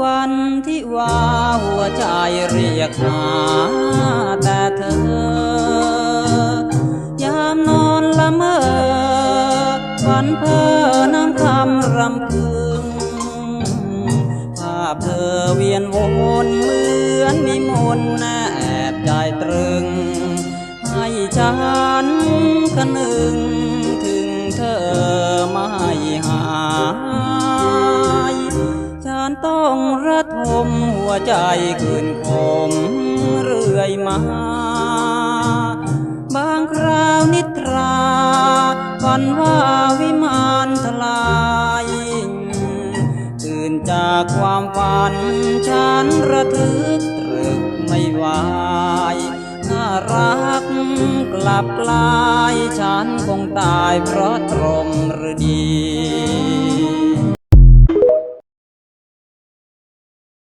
วันที่ว่าหัวใจเรียกหาแต่เธอยามนอนละเมอฝันเพ้อน้ำคำรำพึงภาพเธอเวียนวนเหมือนมีมนต์แนบใจตรึง ให้ฉันคนึ ต้องระทมหัวใจคืนคมเรื่อยมา บางคราวนิทราฝันว่าวิมานทลายตื่นจากความฝันฉันระทึกตรึกไม่ไหวน่ารักกลับกลายฉันคงตายเพราะตรมฤดี